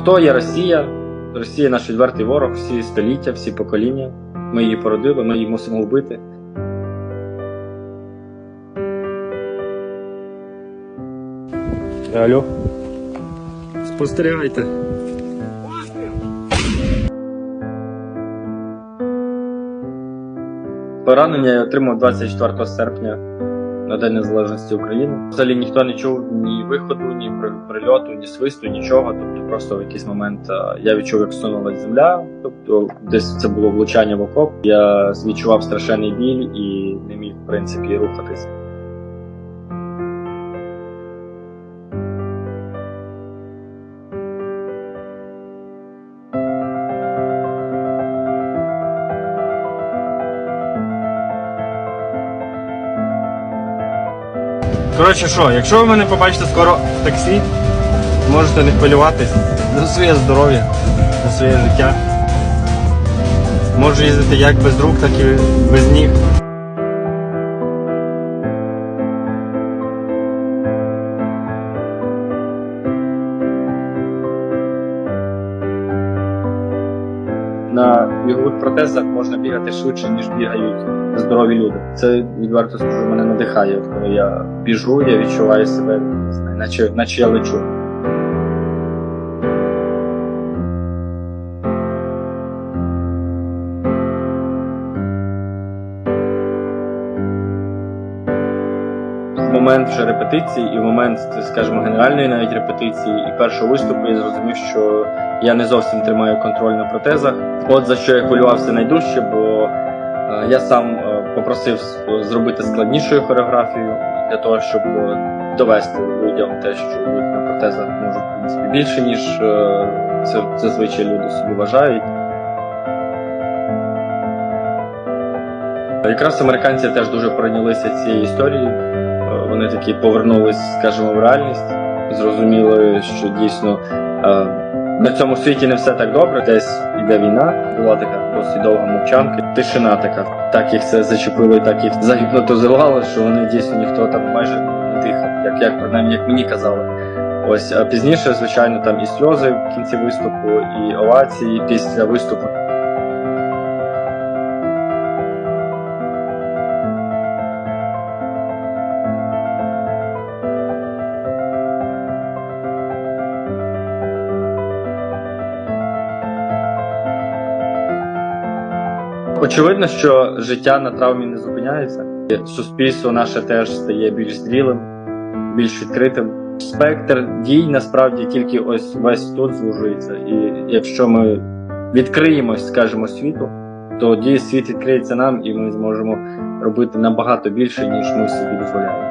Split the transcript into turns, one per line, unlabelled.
хто є Росія? Росія наш відвертий ворог, всі століття, всі покоління. Ми її породили, ми її мусимо вбити. Алло. Спостерігайте. Поранення я отримав 24 серпня на День Незалежності України. Взагалі ніхто не чув ні виходу, ні при- прильоту, ні свисту, нічого. Тобто просто в якийсь момент я відчув, як сунулась земля. Тобто десь це було влучання в окоп. Я відчував страшенний біль і не міг в принципі рухатись. Коротше, що, якщо ви мене побачите скоро в таксі, можете не хвилюватись за своє здоров'я, за своє життя. Можу їздити як без рук, так і без ніг. На бігових протезах можна бігати швидше, ніж бігають здорові люди. Це відверто скажу, мене надихає. Коли я біжу, я відчуваю себе, не знаю, наче, наче я лечу. Момент вже репетиції, і в момент, скажімо, генеральної навіть репетиції і першого виступу я зрозумів, що я не зовсім тримаю контроль на протезах. От за що я хвилювався найдужче, бо е, я сам е, попросив зробити складнішою хореографію для того, щоб довести людям те, що на протезах можуть в принципі більше, ніж е, це зазвичай люди собі вважають. Якраз американці теж дуже прийнялися цією історією. Е, такі повернулись, скажімо, в реальність, зрозуміли, що дійсно е, на цьому світі не все так добре. Десь іде війна, була така досить довга мовчанка, тишина така. Так їх це зачепило так їх загіпнотизувало, що вони дійсно ніхто там майже не дихав, як, як принаймні як мені казали. Ось а пізніше, звичайно, там і сльози в кінці виступу, і овації після виступу. Очевидно, що життя на травмі не зупиняється. Суспільство наше теж стає більш зрілим, більш відкритим. Спектр дій насправді тільки ось весь тут звужується. І якщо ми відкриємось, скажімо, світу, тоді світ відкриється нам, і ми зможемо робити набагато більше, ніж ми собі дозволяємо.